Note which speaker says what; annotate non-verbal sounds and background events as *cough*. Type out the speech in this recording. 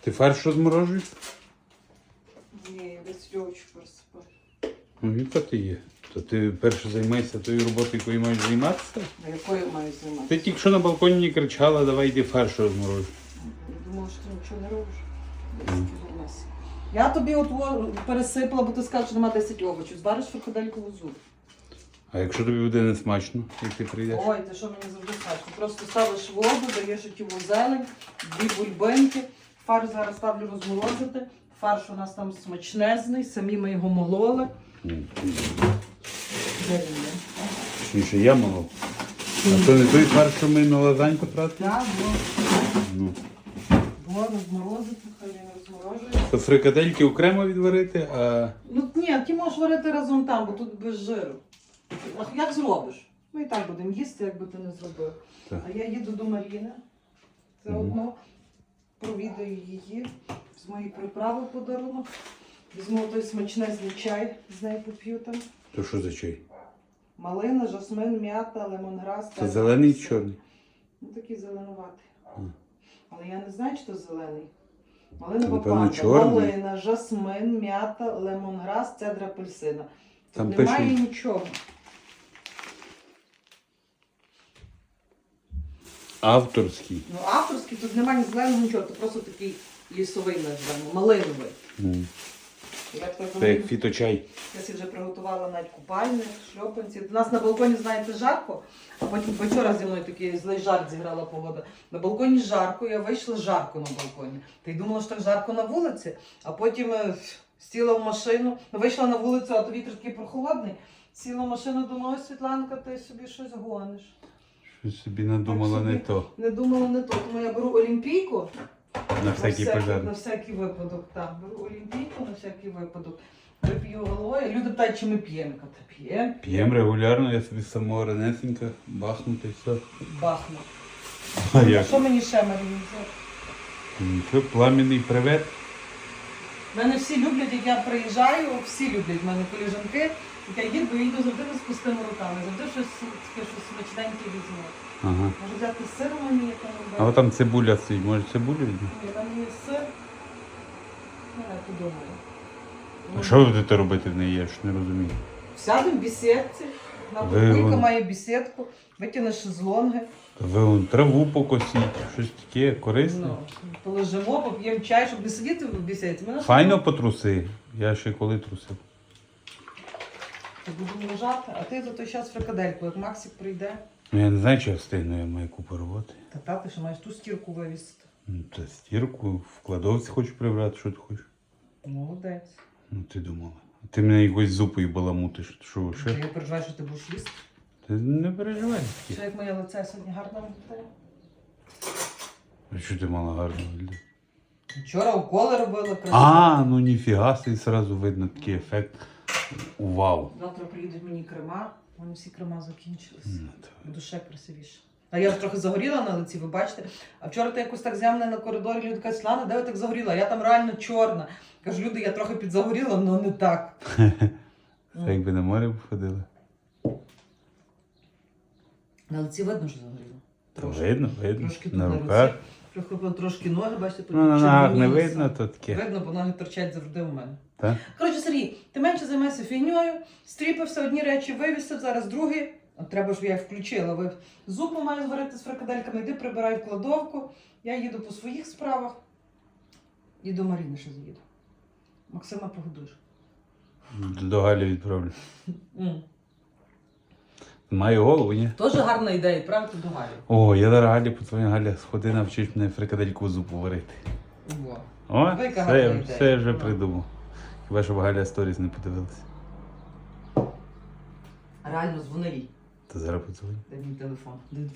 Speaker 1: Ти фарш розморожуєш?
Speaker 2: Ні, весь льовочку розсипаю.
Speaker 1: Ну, яка ти є? То ти перше займайся тою роботою, якою маєш займатися?
Speaker 2: А якою маю займатися?
Speaker 1: Ти тільки що на балконі кричала, давай йди фарш розморожуй.
Speaker 2: Я думала, що ти нічого не робиш. Я тобі от во- пересипала, бо ти сказав, що нема 10 овочів. Звариш фрикаделькову зуб.
Speaker 1: А якщо тобі буде не смачно, як ти прийдеш?
Speaker 2: Ой, ти що мені завжди? Ти просто ставиш воду, даєш тіву зелень, дві бульбинки. Фарш зараз ставлю розморозити. Фарш у нас там смачнезний, самі ми його мололи. Де він є?
Speaker 1: Точніше, я молов. А то не той фарш, що ми на лазаньку тратили?
Speaker 2: Так.
Speaker 1: Ну.
Speaker 2: Було розморозити, хай він розморожує.
Speaker 1: То фрикадельки окремо відварити, а
Speaker 2: Ну ні, ти можеш варити разом там, бо тут без жиру. А як зробиш? Ми і так будемо їсти, як би ти не зробив.
Speaker 1: Так.
Speaker 2: А я їду до Маріни. Це
Speaker 1: Мгм.
Speaker 2: одно. Провідаю її. З моєї приправи подарунок. Візьму той смачнезний чай, з нею поп'ю там.
Speaker 1: то що за чай?
Speaker 2: Малина, жасмин, м'ята, лемонграс.
Speaker 1: Це зелений чи чорний?
Speaker 2: Ну такий зеленуватий.
Speaker 1: Мгм.
Speaker 2: Але я не знаю, чи то зелений. Малинова
Speaker 1: Напевно,
Speaker 2: панда,
Speaker 1: чорний.
Speaker 2: малина, жасмин, м'ята, лемонграс, цедра апельсина. Тут
Speaker 1: Там
Speaker 2: немає
Speaker 1: пише-
Speaker 2: нічого.
Speaker 1: Авторський.
Speaker 2: Ну, авторський тут немає ні зеленого нічого, це просто такий лісовий називаємо, малиновий.
Speaker 1: М.
Speaker 2: Я так
Speaker 1: Це як фіточай.
Speaker 2: я собі вже приготувала навіть купальник, шльопанці. У нас на балконі, знаєте, жарко, а потім вчора зі мною такий злий жарт зіграла погода. На балконі жарко, я вийшла жарко на балконі. Та й думала, що так жарко на вулиці, а потім е, сіла в машину, ну, вийшла на вулицю, а то вітер такий прохолодний. Сіла в машину, думала, ой, Світланка, ти собі щось гониш.
Speaker 1: Щось собі надумала
Speaker 2: Так
Speaker 1: не то.
Speaker 2: Не думала не то, тому я беру олімпійку.
Speaker 1: На всякий
Speaker 2: на,
Speaker 1: пожар.
Speaker 2: всякий випадок, так. Беру олімпійку на всякий випадок. Вип'ю головою. Люди питають, чи ми п'ємо. «Та п'ємо.
Speaker 1: П'єм регулярно, я собі самого ранесенька бахнути і все.
Speaker 2: Бахну.
Speaker 1: А як?
Speaker 2: Що мені ще Маріні?
Speaker 1: Нічого, пламінний привет.
Speaker 2: Мене всі люблять, як я приїжджаю, всі люблять мене коліжанки. Я їду, я їду завжди з пустими руками. Завжди щось таке, щось смачненьке візьму.
Speaker 1: Ага.
Speaker 2: Може взяти сир мені, як там
Speaker 1: А от там цибуля стоїть, може цибулю візьмемо?
Speaker 2: Ні, там є сир. Ну, я подумаю.
Speaker 1: А що ви будете робити в неї, я ж не розумію.
Speaker 2: Сядемо в бесідці. На бабулька
Speaker 1: вон-
Speaker 2: має бесідку, витягне шезлонги.
Speaker 1: Ви вон траву покосіть, щось таке корисне.
Speaker 2: Ну, полежимо, поп'ємо чай, щоб не сидіти в бесідці. Мене ж
Speaker 1: Файно потруси. Я ще коли трусив.
Speaker 2: Будемо лежати, а ти за той час фрикадельку, як Максик прийде.
Speaker 1: Ну я не знаю, чи я встигну, я маю купу роботи.
Speaker 2: Та та, ти ще маєш ту стірку вивісити.
Speaker 1: Ну, Та стірку, в кладовці хочу прибрати, що ти хочеш.
Speaker 2: Молодець.
Speaker 1: Ну ти думала. А ти мене якось зупою баламутиш. Що ви
Speaker 2: Я
Speaker 1: ще?
Speaker 2: переживаю, що ти будеш їсти.
Speaker 1: Ти не переживай.
Speaker 2: Що як моє лице сьогодні гарно виглядає?
Speaker 1: А що ти мала гарно виглядає?
Speaker 2: Вчора уколи робила красиво.
Speaker 1: А, ну ніфіга собі зразу видно такий ефект. Вау.
Speaker 2: Завтра приїдуть мені крема, мене всі крема закінчились.
Speaker 1: Ну,
Speaker 2: ще красивіше. А я трохи загоріла на лиці, ви бачите. А вчора ти якось так з мене на коридорі, люди кажуть, Слана, де ви так загоріла? Я там реально чорна. Кажу, люди, я трохи підзагоріла, але не так. *laughs*
Speaker 1: Це якби на море походили.
Speaker 2: На лиці видно, що загоріла. Трошки.
Speaker 1: видно, видно.
Speaker 2: Трошки тут
Speaker 1: на руках.
Speaker 2: Трохи, трошки ноги, бачите,
Speaker 1: Ну, на ногах не видно, то таке.
Speaker 2: Видно, бо ноги торчать завжди у мене.
Speaker 1: Так?
Speaker 2: Коротше, Сергій, ти менше займайся фігньою, стріпався, одні речі вивісив, зараз другі. Треба ж я їх включила. Ви зупу маю зварити з фрикадельками, йди прибирай в кладовку. Я їду по своїх справах. І до Маріни ще заїду. Максима погодуєш.
Speaker 1: До Галі відправлю.
Speaker 2: М.
Speaker 1: Маю голову, ні?
Speaker 2: Теж гарна ідея, правда, до Галі.
Speaker 1: О, я зараз Галі подзвоню, Галя, сходи навчиш мене фрикадельку зупу варити.
Speaker 2: Во.
Speaker 1: О,
Speaker 2: Ну,
Speaker 1: все, я- все я вже придумав. Хіба щоб Галя сторіс не подивилася.
Speaker 2: Реально дзвони їй.
Speaker 1: Estás
Speaker 2: a dar Dá-me o.